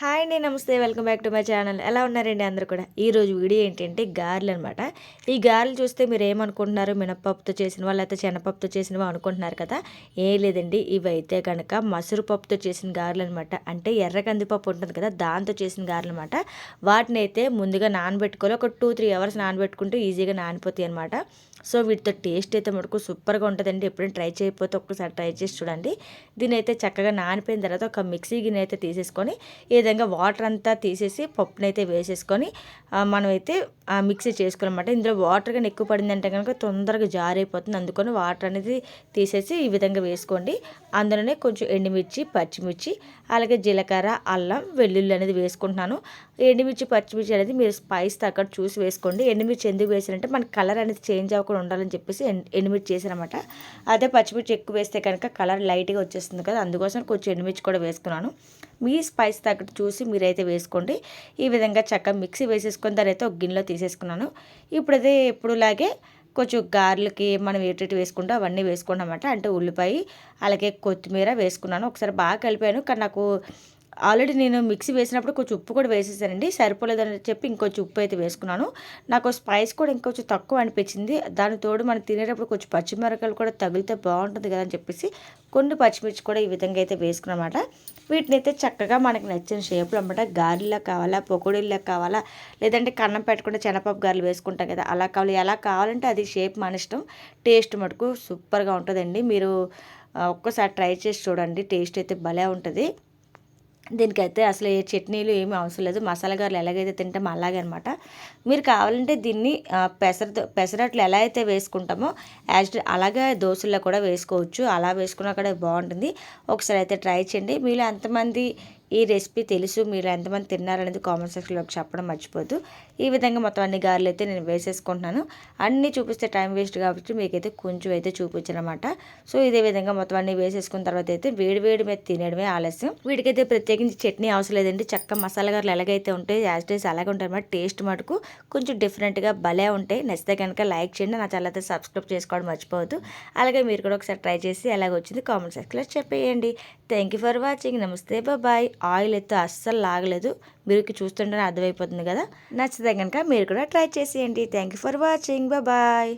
Hi అండి నమస్తే. Welcome back to my channel. ఎలా ఉన్నారండి అందరూ కూడా? ఈరోజు వీడియో ఏంటంటే గారెలు అనమాట ఈ గారెలు చూస్తే మీరు ఏమనుకుంటున్నారు మినపప్పుతో చేసిన వాళ్ళు అయితే శనపప్పుతో చేసినవి అనుకుంటున్నారు కదా. ఏం లేదండి ఇవి అయితే కనుక మసూరు పప్పుతో చేసిన గారెలు అనమాట అంటే ఎర్ర కందిపప్పు ఉంటుంది కదా దాంతో చేసిన గారెలు అనమాట వాటిని అయితే ముందుగా నానబెట్టుకోవాలి. ఒక టూ త్రీ అవర్స్ నానబెట్టుకుంటే ఈజీగా నానిపోతాయి అనమాట సో వీటితో టేస్ట్ అయితే మటుకు సూపర్గా ఉంటుందండి. ఎప్పుడైనా ట్రై చేయకపోతే ఒక్కసారి ట్రై చేసి చూడండి. దీని అయితే చక్కగా నానిపోయిన తర్వాత ఒక మిక్సీ గిన్నె అయితే తీసేసుకొని ఏదైనా విధంగా వాటర్ అంతా తీసేసి పప్పునైతే వేసేసుకొని మనమైతే మిక్సీ చేసుకోవాలన్నమాట. ఇందులో వాటర్ కానీ ఎక్కువ పడిందంటే కనుక తొందరగా జారైపోతుంది. అందుకని వాటర్ అనేది తీసేసి ఈ విధంగా వేసుకోండి. అందులోనే కొంచెం ఎండుమిర్చి పచ్చిమిర్చి అలాగే జీలకర్ర అల్లం వెల్లుల్లి అనేది వేసుకుంటున్నాను. ఎండుమిర్చి పచ్చిమిర్చి అనేది మీరు స్పైస్ తగ్గ చూసి వేసుకోండి. ఎండుమిర్చి ఎందుకు వేసారంటే మన కలర్ అనేది చేంజ్ అవ్వకుండా ఉండాలని చెప్పేసి ఎండుమిర్చి చేశారనమాట అదే పచ్చిమిర్చి ఎక్కువ వేస్తే కనుక కలర్ లైట్గా వచ్చేస్తుంది కదా అందుకోసం కొంచెం ఎండుమిర్చి కూడా వేసుకున్నాను. మీ స్పైస్ తగ్గట్టు చూసి మీరైతే వేసుకోండి. ఈ విధంగా చక్కగా మిక్సీ వేసేసుకొని దాని అయితే ఒక గిన్నెలో తీసేసుకున్నాను. ఇప్పుడు ఎప్పుడులాగే కొంచెం గార్లకి మనం ఏటేటి వేసుకుంటాం అవన్నీ వేసుకున్నామంట అంటే ఉల్లిపాయ అలాగే కొత్తిమీర వేసుకున్నాను. ఒకసారి బాగా కలిపాను. కానీ నాకు ఆల్రెడీ నేను మిక్సీ వేసినప్పుడు కొంచెం ఉప్పు కూడా వేసేసానండి. సరిపోలేదని చెప్పి ఇంకొంచెం ఉప్పు అయితే వేసుకున్నాను. నాకు స్పైస్ కూడా ఇంకొంచెం తక్కువ అనిపించింది. దాని తోడు మనం తినేటప్పుడు కొంచెం పచ్చిమిరకాయలు కూడా తగిలితే బాగుంటుంది కదా అని చెప్పేసి కొన్ని పచ్చిమిర్చి కూడా ఈ విధంగా అయితే వేసుకున్నమాట. వీటిని అయితే చక్కగా మనకి నచ్చిన షేప్లో అనమాట గారెలా కావాలా పొకోడీలా కావాలా లేదంటే కన్నం పెట్టకుండా చెనపప్పు గారెలు వేసుకుంటాం కదా అలా కావాలి ఎలా కావాలంటే అది షేప్ మన ఇష్టం. టేస్ట్ మటుకు సూపర్గా ఉంటుందండి. మీరు ఒక్కసారి ట్రై చేసి చూడండి. టేస్ట్ అయితే భలే ఉంటుంది. దీనికైతే అసలు ఏ చట్నీలు ఏమీ అవసరం లేదు. మసాలా గారెలు ఎలాగైతే తింటామో అలాగే అనమాట మీరు కావాలంటే దీన్ని పెసర పెసరట్లు ఎలా అయితే వేసుకుంటామో యాజ్ అలాగే దోశల్లో కూడా వేసుకోవచ్చు. అలా వేసుకున్నా కూడా బాగుంటుంది. ఒకసారి అయితే ట్రై చేయండి. మీలో ఎంతమంది ఈ రెసిపీ తెలుసు మీరు ఎంతమంది తిన్నారనేది కామెంట్ సెక్షన్లో చెప్పడం మర్చిపోద్దు. ఈ విధంగా మొత్తం అన్ని గారెలు అయితే నేను వేసేసుకుంటున్నాను. అన్నీ చూపిస్తే టైం వేస్ట్ కాబట్టి మీకైతే కొంచెం అయితే చూపించనమాట. సో ఇదే విధంగా మొత్తం అన్ని వేసేసుకున్న తర్వాత అయితే వేడి వేడి మీద తినడమే ఆలస్యం. వీటికైతే ప్రత్యేకించి చట్నీ అవసరం లేదండి. చక్క మసాలా గారులు ఎలాగైతే ఉంటాయి యాజ్ డేస్ అలాగే ఉంటాయి అన్నమాట. టేస్ట్ మటుకు కొంచెం డిఫరెంట్గా భలే ఉంటాయి. నచ్చితే కనుక లైక్ చేయండి. నా ఛానల్ అయితే సబ్స్క్రైబ్ చేసుకోవడం మర్చిపోవద్దు. అలాగే మీరు కూడా ఒకసారి ట్రై చేసి ఎలాగొచ్చింది కామెంట్ సెక్షన్లో చెప్పేయండి. థ్యాంక్ యూ ఫర్ వాచింగ్ నమస్తే. బాయ్ ఆయిల్ అయితే అస్సలు లాగలేదు. మీరు చూస్తుంటేనే అర్థమైపోతుంది కదా. నచ్చితే కనుక మీరు కూడా ట్రై చేసేయండి. Thank you for watching bye